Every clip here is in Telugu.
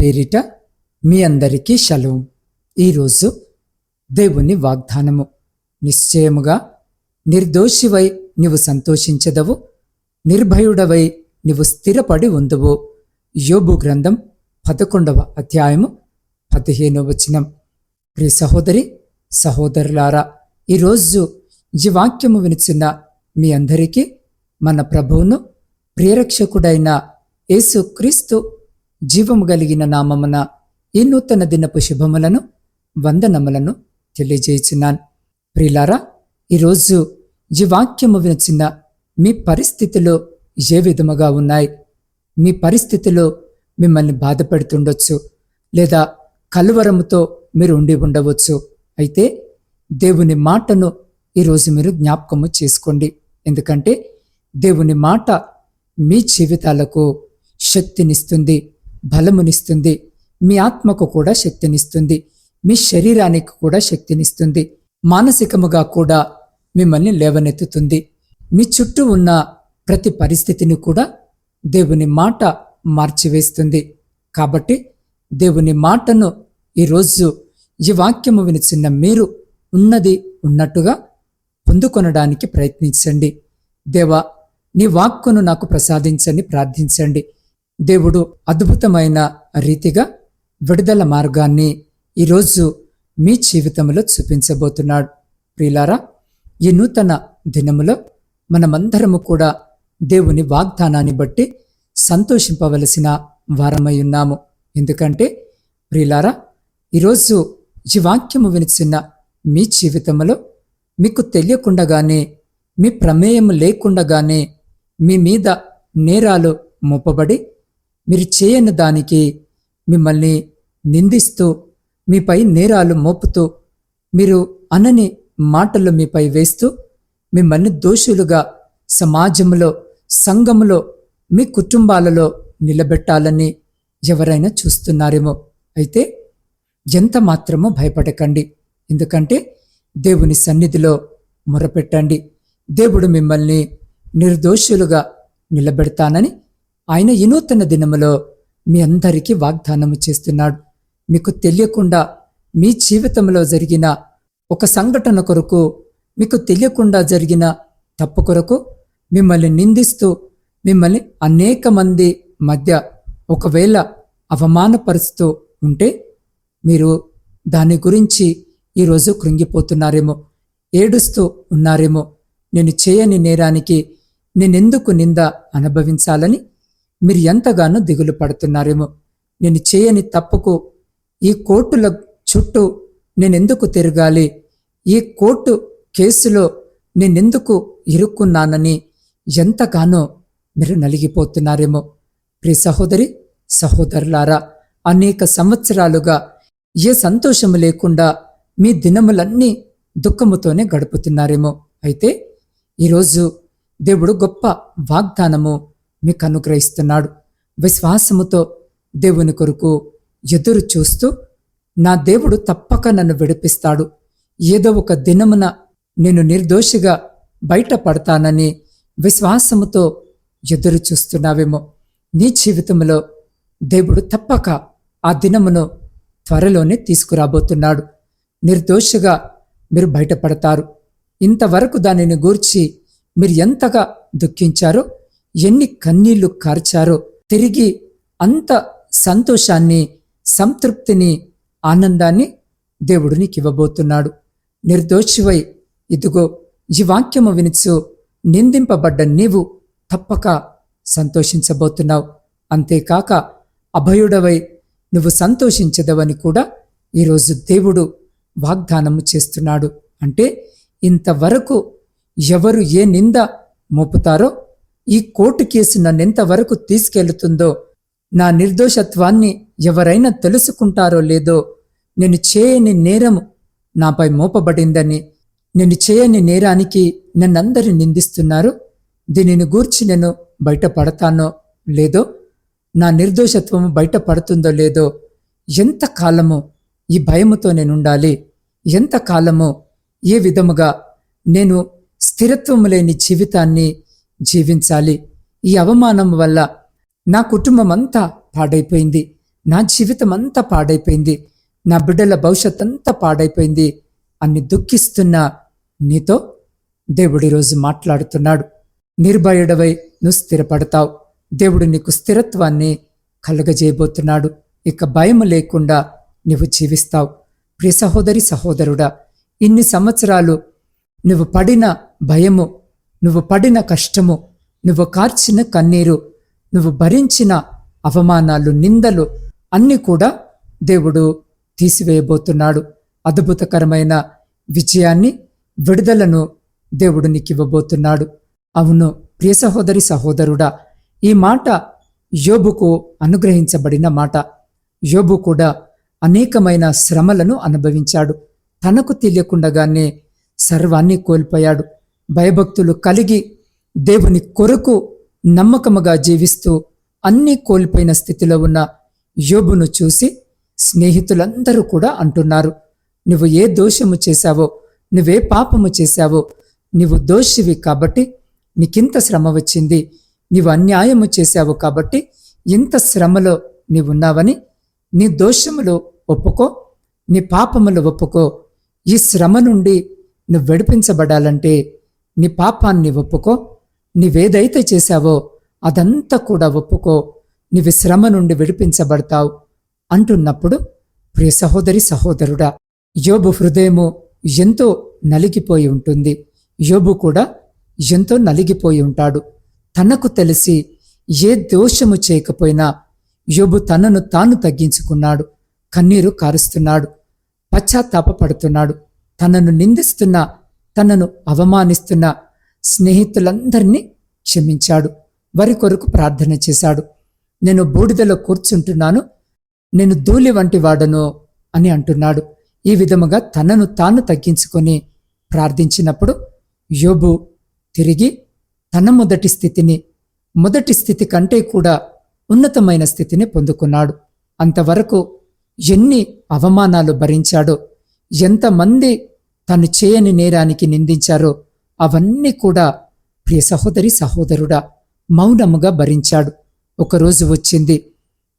పేరిట మీ అందరికీ షలోం. ఈరోజు దేవుని వాగ్దానము. నిశ్చయముగా నిర్దోషివై నీవు సంతోషించదవు నిర్భయుడవై నీవు స్థిరపడి ఉందువు. యోబు గ్రంథం పదకొండవ అధ్యాయము పదిహేనవ వచనం. ప్రియ సహోదరి సహోదరులారా ఈరోజు ఈ వాక్యము వినిచున్న మీ అందరికీ మన ప్రభువును ప్రియరక్షకుడైన యేసుక్రీస్తు జీవము కలిగిన నామమున ఈ నూతన దినపు శుభములను వందనములను తెలియజేయుచున్నాను. ప్రిలారా ఈరోజు ఈ వాక్యము వినచిన మీ పరిస్థితులు ఏ విధముగా ఉన్నాయి? మీ పరిస్థితిలో మిమ్మల్ని బాధపెడుతుండొచ్చు లేదా కలువరముతో మీరు ఉండి ఉండవచ్చు. అయితే దేవుని మాటను ఈరోజు మీరు జ్ఞాపకము చేసుకోండి. ఎందుకంటే దేవుని మాట మీ జీవితాలకు శక్తినిస్తుంది. బలమునిస్తుంది. మీ ఆత్మకు కూడా శక్తినిస్తుంది. మీ శరీరానికి కూడా శక్తినిస్తుంది. మానసికముగా కూడా మిమ్మల్ని లేవనెత్తుతుంది. మీ చుట్టూ ఉన్న ప్రతి పరిస్థితిని కూడా దేవుని మాట మార్చివేస్తుంది. కాబట్టి దేవుని మాటను ఈరోజు ఈ వాక్యము వినిచిన్న మీరు ఉన్నది ఉన్నట్టుగా పొందుకొనడానికి ప్రయత్నించండి. దేవా నీ వాక్కును నాకు ప్రసాదించని ప్రార్థించండి. దేవుడు అద్భుతమైన రీతిగా విడుదల మార్గాన్ని ఈరోజు మీ జీవితంలో చూపించబోతున్నాడు. ప్రియులారా ఈ నూతన దినములో మనమందరము కూడా దేవుని వాగ్దానాన్ని బట్టి సంతోషింపవలసిన వారమై ఉన్నాము. ఎందుకంటే ప్రియులారా ఈరోజు ఈ వాక్యము వినిచిన మీ జీవితంలో మీకు తెలియకుండగానే మీ ప్రమేయం లేకుండగానే మీ మీద నేరాలు మోపబడి మీరు చేయని దానికి మిమ్మల్ని నిందిస్తూ మీపై నేరాలు మోపుతూ మీరు అనని మాటలు మీపై వేస్తూ మిమ్మల్ని దోషులుగా సమాజంలో సంఘములో మీ కుటుంబాలలో నిలబెట్టాలని ఎవరైనా చూస్తున్నారేమో. అయితే ఎంత మాత్రమో భయపడకండి. ఎందుకంటే దేవుని సన్నిధిలో మొరపెట్టండి. దేవుడు మిమ్మల్ని నిర్దోషులుగా నిలబెడతానని ఆయన ఈ నూతన దినములో మీ అందరికీ వాగ్దానము చేస్తున్నాడు. మీకు తెలియకుండా మీ జీవితంలో జరిగిన ఒక సంఘటన కొరకు మీకు తెలియకుండా జరిగిన తప్పు కొరకు మిమ్మల్ని నిందిస్తూ మిమ్మల్ని అనేక మంది మధ్య ఒకవేళ అవమానపరుస్తూ ఉంటే మీరు దాని గురించి ఈరోజు కృంగిపోతున్నారేమో ఏడుస్తూ ఉన్నారేమో. నేను చేయని నేరానికి నేనెందుకు నింద అనుభవించాలని మీరు ఎంతగానో దిగులు పడుతున్నారేమో. నేను చేయని తప్పుకు ఈ కోర్టుల చుట్టూ నేనెందుకు తిరగాలి? ఈ కోర్టు కేసులో నేనెందుకు ఇరుక్కున్నానని ఎంతగానో మీరు నలిగిపోతున్నారేమో. ప్రి సహోదరి సహోదరులారా అనేక సంవత్సరాలుగా ఏ సంతోషము లేకుండా మీ దినములన్నీ దుఃఖముతోనే గడుపుతున్నారేమో. అయితే ఈరోజు దేవుడు గొప్ప వాగ్దానము మీకు అనుగ్రహిస్తున్నాడు విశ్వాసముతో దేవుని కొరకు ఎదురు చూస్తూ నా దేవుడు తప్పక నన్ను విడిపిస్తాడు. ఏదో ఒక దినమున నేను నిర్దోషిగా బయటపడతానని విశ్వాసముతో ఎదురు చూస్తున్నావేమో. నీ జీవితంలో దేవుడు తప్పక ఆ దినమును త్వరలోనే తీసుకురాబోతున్నాడు. నిర్దోషిగా మీరు బయటపడతారు. ఇంతవరకు దానిని గూర్చి మీరు ఎంతగా దుఃఖించారో ఎన్ని కన్నీళ్ళు కార్చారో తిరిగి అంత సంతోషాన్ని సంతృప్తిని ఆనందాన్ని దేవుడు నీకివ్వబోతున్నాడు. నిర్దోషివై ఇదిగో ఈ వాక్యము వినిచు నిందింపబడ్డ నీవు తప్పక సంతోషించబోతున్నావు. అంతేకాక అభయుడవై నువ్వు సంతోషించదవని కూడా ఈరోజు దేవుడు వాగ్దానము చేస్తున్నాడు. అంటే ఇంతవరకు ఎవరు ఏ నింద మోపుతారో ఈ కోర్టు కేసు నన్నెంతవరకు తీసుకెళ్తుందో నా నిర్దోషత్వాన్ని ఎవరైనా తెలుసుకుంటారో లేదో నేను చేయని నేరం నాపై మోపబడిందని నేను చేయని నేరానికి నన్నందరూ నిందిస్తున్నారు దీనిని గూర్చి నేను బయటపడతానో లేదో నా నిర్దోషత్వము బయటపడుతుందో లేదో ఎంతకాలము ఈ భయముతో నేనుండాలి ఎంతకాలము ఏ విధముగా నేను స్థిరత్వము లేని జీవితాన్ని జీవించాలి. ఈ అవమానం వల్ల నా కుటుంబం అంతా పాడైపోయింది. నా జీవితం అంతా పాడైపోయింది. నా బిడ్డల భవిష్యత్ అంతా పాడైపోయింది అని దుఃఖిస్తున్న నీతో దేవుడు ఈరోజు మాట్లాడుతున్నాడు. నిర్భయుడవై నువ్వు స్థిరపడతావు. దేవుడు నీకు స్థిరత్వాన్ని కలగజేయబోతున్నాడు. ఇక భయం లేకుండా నువ్వు జీవిస్తావు. ప్రియ సహోదరి సహోదరుడా ఇన్ని సంవత్సరాలు నువ్వు పడిన భయము నువ్వు పడిన కష్టము నువ్వు కార్చిన కన్నీరు నువ్వు భరించిన అవమానాలు నిందలు అన్నీ కూడా దేవుడు తీసివేయబోతున్నాడు. అద్భుతకరమైన విజయాన్ని విడుదలను దేవుడు నీకివ్వబోతున్నాడు. అవును ప్రియ సహోదరి సహోదరుడా ఈ మాట యోబుకు అనుగ్రహించబడిన మాట. యోబు కూడా అనేకమైన శ్రమలను అనుభవించాడు. తనకు తెలియకుండగానే సర్వాన్ని కోల్పోయాడు. భయభక్తులు కలిగి దేవుని కొరకు నమ్మకముగా జీవిస్తూ అన్నీ కోల్పోయిన స్థితిలో ఉన్న యోబును చూసి స్నేహితులందరూ కూడా అంటున్నారు. నువ్వు ఏ దోషము చేశావో నువ్వే పాపము చేశావో నువ్వు దోషివి కాబట్టి నీకింత శ్రమ వచ్చింది. నీవు అన్యాయము చేశావు కాబట్టి ఇంత శ్రమలో నీవున్నావని నీ దోషములు ఒప్పుకో నీ పాపములు ఒప్పుకో. ఈ శ్రమ నుండి నువ్వు విడిపించబడాలంటే నీ పాపాన్ని ఒప్పుకో. నీవేదైతే చేశావో అదంతా కూడా ఒప్పుకో. నీవి శ్రమ నుండి విడిపించబడతావు అంటున్నప్పుడు ప్రియ సహోదరి సహోదరుడా యోబు హృదయము ఎంతో నలిగిపోయి ఉంటుంది. యోబు కూడా ఎంతో నలిగిపోయి ఉంటాడు. తనకు తెలిసి ఏ దోషము చేయకపోయినా యోబు తనను తాను తగ్గించుకున్నాడు. కన్నీరు కారుస్తున్నాడు. పశ్చాత్తాపపడుతున్నాడు. తనను నిందిస్తున్న తనను అవమానిస్తున్న స్నేహితులందరినీ క్షమించాడు. వారి కొరకు ప్రార్థన చేశాడు. నేను బూడిదలో కూర్చుంటున్నాను. నేను ధూళి వంటి వాడను అని అంటున్నాడు. ఈ విధముగా తనను తాను తగ్గించుకొని ప్రార్థించినప్పుడు యోబు తిరిగి తన మొదటి స్థితిని మొదటి స్థితి కంటే కూడా ఉన్నతమైన స్థితిని పొందుకున్నాడు. అంతవరకు ఎన్ని అవమానాలు భరించాడో ఎంతమంది తను చేయని నేరానికి నిందించారో అవన్నీ కూడా ప్రియ సహోదరి సహోదరుడా మౌనముగా భరించాడు. ఒకరోజు వచ్చింది.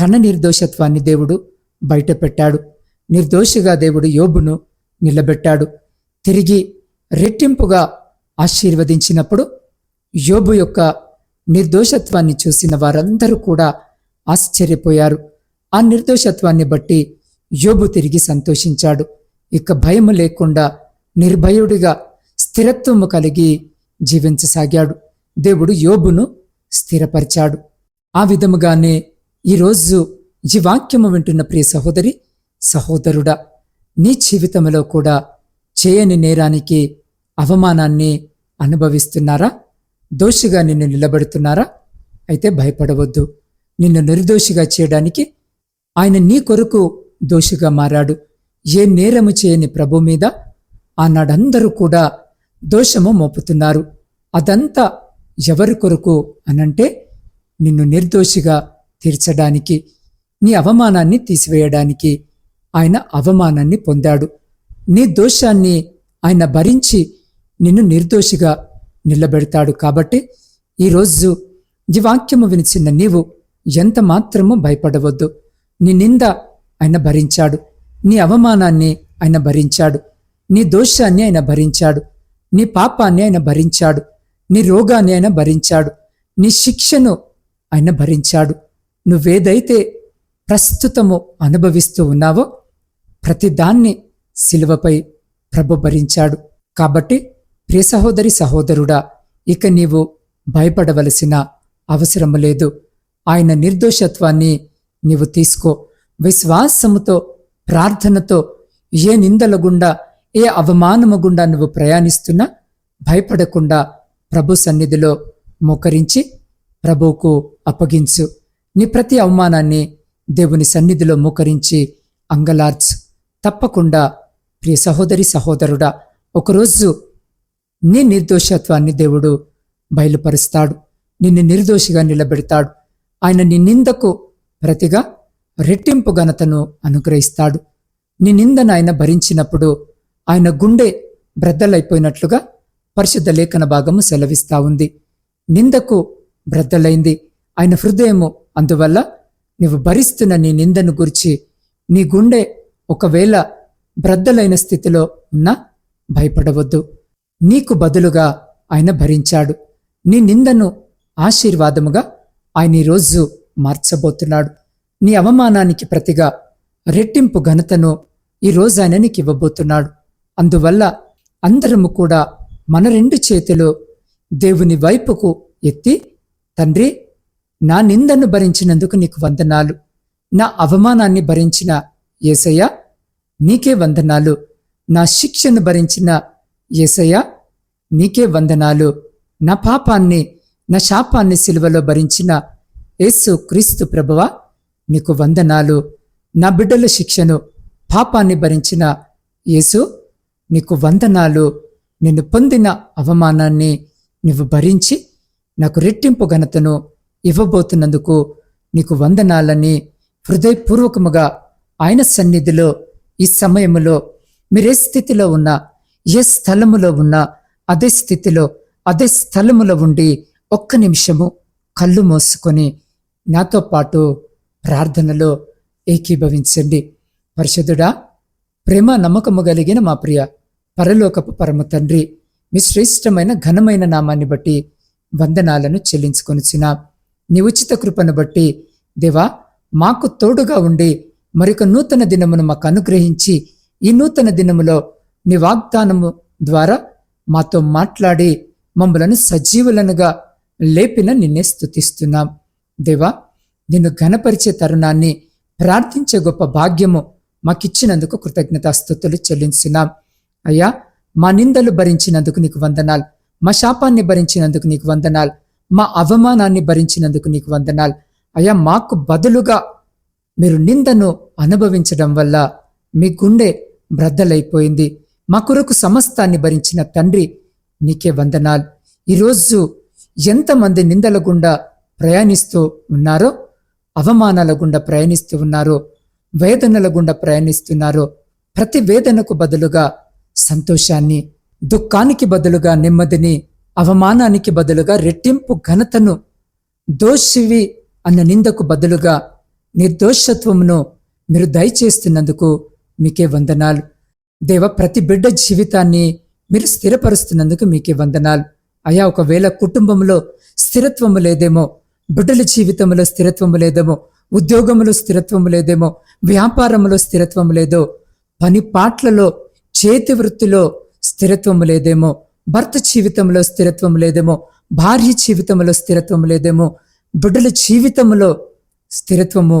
తన నిర్దోషత్వాన్ని దేవుడు బయటపెట్టాడు. నిర్దోషిగా దేవుడు యోబును నిలబెట్టాడు. తిరిగి రెట్టింపుగా ఆశీర్వదించినప్పుడు యోబు యొక్క నిర్దోషత్వాన్ని చూసిన వారందరూ కూడా ఆశ్చర్యపోయారు. ఆ నిర్దోషత్వాన్ని బట్టి యోబు తిరిగి సంతోషించాడు. ఇక భయము లేకుండా నిర్భయుడిగా స్థిరత్వము కలిగి జీవించసాగాడు. దేవుడు యోబును స్థిరపరిచాడు. ఆ విధముగానే ఈరోజు ఈ వాక్యము వింటున్న ప్రియ సహోదరి సహోదరుడా నీ జీవితంలో కూడా చేయని నేరానికి అవమానాన్ని అనుభవిస్తున్నారా? దోషిగా నిన్ను నిలబెడుతున్నారా? అయితే భయపడవద్దు. నిన్ను నిర్దోషిగా చేయడానికి ఆయన నీ కొరకు దోషిగా మారాడు. ఏ నేరము చేయని ప్రభు మీద ఆనాడందరూ కూడా దోషము మోపుతున్నారు. అదంతా ఎవరి కొరకు అనంటే నిన్ను నిర్దోషిగా తీర్చడానికి నీ అవమానాన్ని తీసివేయడానికి ఆయన అవమానాన్ని పొందాడు. నీ దోషాన్ని ఆయన భరించి నిన్ను నిర్దోషిగా నిలబెడతాడు కాబట్టి ఈరోజు ఈ వాక్యము వినిచిన నీవు ఎంత మాత్రము భయపడవద్దు. నీ నింద ఆయన భరించాడు. నీ అవమానాన్ని ఆయన భరించాడు. నీ దోషాన్ని ఆయన భరించాడు. నీ పాపాన్ని ఆయన భరించాడు. నీ రోగాన్ని ఆయన భరించాడు. నీ శిక్షను ఆయన భరించాడు. నువ్వేదైతే ప్రస్తుతము అనుభవిస్తూ ఉన్నావో ప్రతిదాన్ని శిలువపై ప్రభు భరించాడు. కాబట్టి ప్రియ సహోదరి సహోదరుడా ఇక నీవు భయపడవలసిన అవసరము లేదు. ఆయన నిర్దోషత్వాన్ని నీవు తీసుకో. విశ్వాసముతో ప్రార్థనతో ఏ నిందల గుండా ఏ అవమానము గుండా నువ్వు ప్రయాణిస్తున్నా భయపడకుండా ప్రభు సన్నిధిలో మోకరించి ప్రభువుకు అప్పగించు. నీ ప్రతి అవమానాన్ని దేవుని సన్నిధిలో మోకరించి అంగలార్చు. తప్పకుండా ప్రియ సహోదరి సహోదరుడా ఒకరోజు నీ నిర్దోషత్వాన్ని దేవుడు బయలుపరుస్తాడు. నిన్ను నిర్దోషిగా నిలబెడతాడు. ఆయన నీ నిందకు ప్రతిగా రెట్టింపు ఘనతను అనుగ్రహిస్తాడు. నీ నిందను ఆయన భరించినప్పుడు ఆయన గుండె బ్రద్దలైపోయినట్లుగా పరిశుద్ధ లేఖన భాగము సెలవిస్తా ఉంది. నిందకు బ్రద్దలైంది. ఆయన హృదయము అందువల్ల నీవు భరిస్తున్న నీ నిందను గురించి నీ గుండె ఒకవేళ బ్రద్దలైన స్థితిలో ఉన్నా భయపడవద్దు. నీకు బదులుగా ఆయన భరించాడు. నీ నిందను ఆశీర్వాదముగా ఆయన ఈరోజు మార్చబోతున్నాడు. నీ అవమానానికి ప్రతిగా రెట్టింపు ఘనతను ఈరోజు ఆయన నీకు ఇవ్వబోతున్నాడు. అందువల్ల అందరము కూడా మన రెండు చేతులు దేవుని వైపుకు ఎత్తి తండ్రి నా నిందను భరించినందుకు నీకు వందనాలు. నా అవమానాన్ని భరించిన ఏసయ్య నీకే వందనాలు. నా శిక్షను భరించిన ఏసయ్య నీకే వందనాలు. నా పాపాన్ని నా శాపాన్ని సిలువలో భరించిన యేసు క్రీస్తు ప్రభువ నీకు వందనాలు. నా బిడ్డల శిక్షను పాపాన్ని భరించిన యేసు నీకు వందనాలు. నిన్ను పొందిన అవమానాన్ని నువ్వు భరించి నాకు రెట్టింపు ఘనతను ఇవ్వబోతున్నందుకు నీకు వందనాలని హృదయపూర్వకముగా ఆయన సన్నిధిలో ఈ సమయంలో మీరే స్థితిలో ఉన్నా ఏ స్థలములో ఉన్నా అదే స్థితిలో అదే స్థలములో ఉండి ఒక్క నిమిషము కళ్ళు మోసుకొని నాతో పాటు ప్రార్థనలో ఏకీభవించండి. పరిషదుడా ప్రేమ నమ్మకము కలిగిన మా ప్రియ పరలోకపు పరమ తండ్రి మీ శ్రేష్టమైన ఘనమైన నామాన్ని బట్టి వందనాలను చెల్లించుకొనిచిన నీ ఉచిత కృపను బట్టి దేవా మాకు తోడుగా ఉండి మరొక నూతన దినమును మాకు అనుగ్రహించి ఈ నూతన దినములో నీ వాగ్దానము ద్వారా మాతో మాట్లాడి మమ్మలను సజీవులనుగా లేపిన నిన్నే స్థుతిస్తున్నాం దేవా నిన్ను ఘనపరిచే తరుణాన్ని ప్రార్థించే గొప్ప భాగ్యము మాకిచ్చినందుకు కృతజ్ఞతాస్థుతులు చెల్లించినాం అయ్యా మా నిందలు భరించినందుకు నీకు వందనాలు. మా శాపాన్ని భరించినందుకు నీకు వందనాలు. మా అవమానాన్ని భరించినందుకు నీకు వందనాలు. అయ్యా మాకు బదులుగా మీరు నిందను అనుభవించడం వల్ల మీ గుండె బ్రద్దలైపోయింది. మా కొరకు సమస్తాన్ని భరించిన తండ్రి నీకే వందనాలు. ఈరోజు ఎంతమంది నిందల గుండా ప్రయాణిస్తూ ఉన్నారో అవమానాల గుండా ప్రయాణిస్తూ ఉన్నారో వేదనల గుండా ప్రయాణిస్తున్నారో. ప్రతి వేదనకు బదులుగా సంతోషాన్ని దుఃఖానికి బదులుగా నెమ్మదిని అవమానానికి బదులుగా రెట్టింపు ఘనతను దోషివి అన్న నిందకు బదులుగా నిర్దోషత్వమును మీరు దయచేస్తున్నందుకు మీకే వందనాలు. దేవ ప్రతి బిడ్డ జీవితాన్ని మీరు స్థిరపరుస్తున్నందుకు మీకే వందనాలు. అయా ఒకవేళ కుటుంబంలో స్థిరత్వము లేదేమో బిడ్డల జీవితంలో స్థిరత్వము లేదేమో ఉద్యోగంలో స్థిరత్వము లేదేమో వ్యాపారంలో స్థిరత్వము లేదో పని పాట్లలో చేతి వృత్తిలో స్థిరత్వము లేదేమో భర్త జీవితంలో స్థిరత్వం లేదేమో భార్య జీవితంలో స్థిరత్వం లేదేమో బిడ్డల జీవితంలో స్థిరత్వము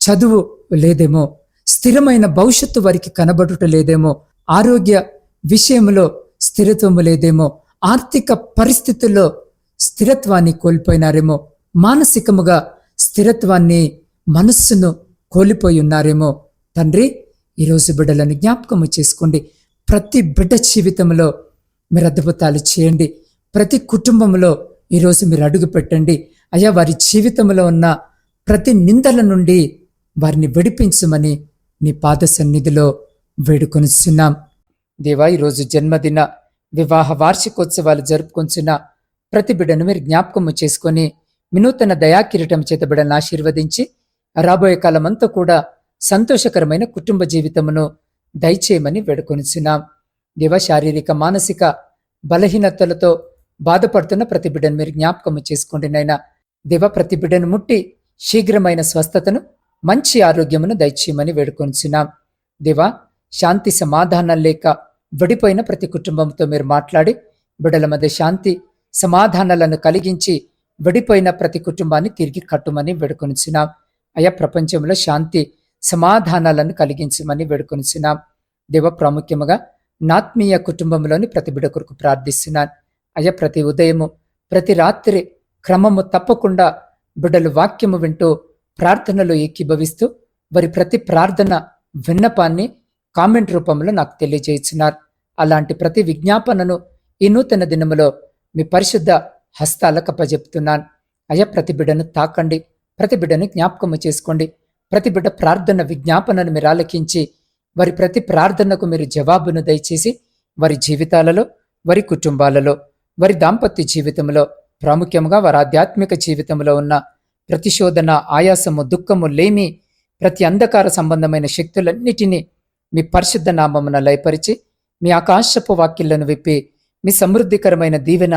చదువు లేదేమో స్థిరమైన భవిష్యత్తు వారికి కనబడుట లేదేమో ఆరోగ్య విషయంలో స్థిరత్వము లేదేమో ఆర్థిక పరిస్థితుల్లో స్థిరత్వాన్ని కోల్పోయినారేమో మానసికముగా స్థిరత్వాన్ని మనస్సును కోల్పోయి ఉన్నారేమో. తండ్రి ఈరోజు బిడ్డలను జ్ఞాపకము చేసుకోండి. ప్రతి బిడ్డ జీవితంలో మీరు అద్భుతాలు చేయండి. ప్రతి కుటుంబంలో ఈరోజు మీరు అడుగు పెట్టండి. అయ్యా వారి జీవితంలో ఉన్న ప్రతి నిందల నుండి వారిని విడిపించమని నీ పాద సన్నిధిలో వేడుకొనిస్తున్నాం దేవా ఈరోజు జన్మదిన వివాహ వార్షికోత్సవాలు జరుపుకొంచున్న ప్రతి బిడ్డను మీరు జ్ఞాపకము చేసుకొని వినూతన దయాకిరీటం చేత బిడల్ని ఆశీర్వదించి రాబోయే కాలమంతా కూడా సంతోషకరమైన కుటుంబ జీవితమును దయచేయమని వేడుకొనిచున్నాం. దివ శారీరక మానసిక బలహీనతలతో బాధపడుతున్న ప్రతి బిడ్డను మీరు జ్ఞాపకము చేసుకోండి నైనా దేవ ప్రతి బిడ్డను ముట్టి శీఘ్రమైన స్వస్థతను మంచి ఆరోగ్యమును దయచేయమని వేడుకొనిచున్నాం. దివ శాంతి సమాధానం లేక విడిపోయిన ప్రతి కుటుంబంతో మీరు మాట్లాడి బిడ్డల మధ్య శాంతి సమాధానాలను కలిగించి విడిపోయిన ప్రతి కుటుంబాన్ని తిరిగి కట్టుమని వేడుకొనిచున్నాం. అయా ప్రపంచంలో శాంతి సమాధానాలను కలిగించమని వేడుకొనిచున్నాం. దేవ ప్రాముఖ్యముగా నాత్మీయ కుటుంబంలోని ప్రతి బిడ కొరకు ప్రార్థిస్తున్నాను అయ్యా ప్రతి ఉదయము ప్రతి రాత్రి క్రమము తప్పకుండా బిడ్డలు వాక్యము వింటూ ప్రార్థనలో ఏకీభవిస్తూ వారి ప్రతి ప్రార్థన విన్నపాన్ని కామెంట్ రూపంలో నాకు తెలియజేస్తున్నారు అలాంటి ప్రతి విజ్ఞాపనను ఈ నూతన దినములో మీ పరిశుద్ధ హస్తాలకు అప్పజెప్తున్నాను అయ్యా ప్రతి బిడ్డను తాకండి. ప్రతి బిడ్డను జ్ఞాపకము చేసుకోండి. ప్రతి బిడ్డ ప్రార్థన విజ్ఞాపనను మీరు ఆలకించి వారి ప్రతి ప్రార్థనకు మీరు జవాబును దయచేసి వారి జీవితాలలో వారి కుటుంబాలలో వారి దాంపత్య జీవితంలో ప్రాముఖ్యంగా వారి ఆధ్యాత్మిక జీవితంలో ఉన్న ప్రతిశోధన ఆయాసము దుఃఖము లేమి ప్రతి అంధకార సంబంధమైన శక్తులన్నిటినీ మీ పరిశుద్ధ నామమున లయపరిచి మీ ఆకాశపు వాక్యలను విప్పి మీ సమృద్ధికరమైన దీవెన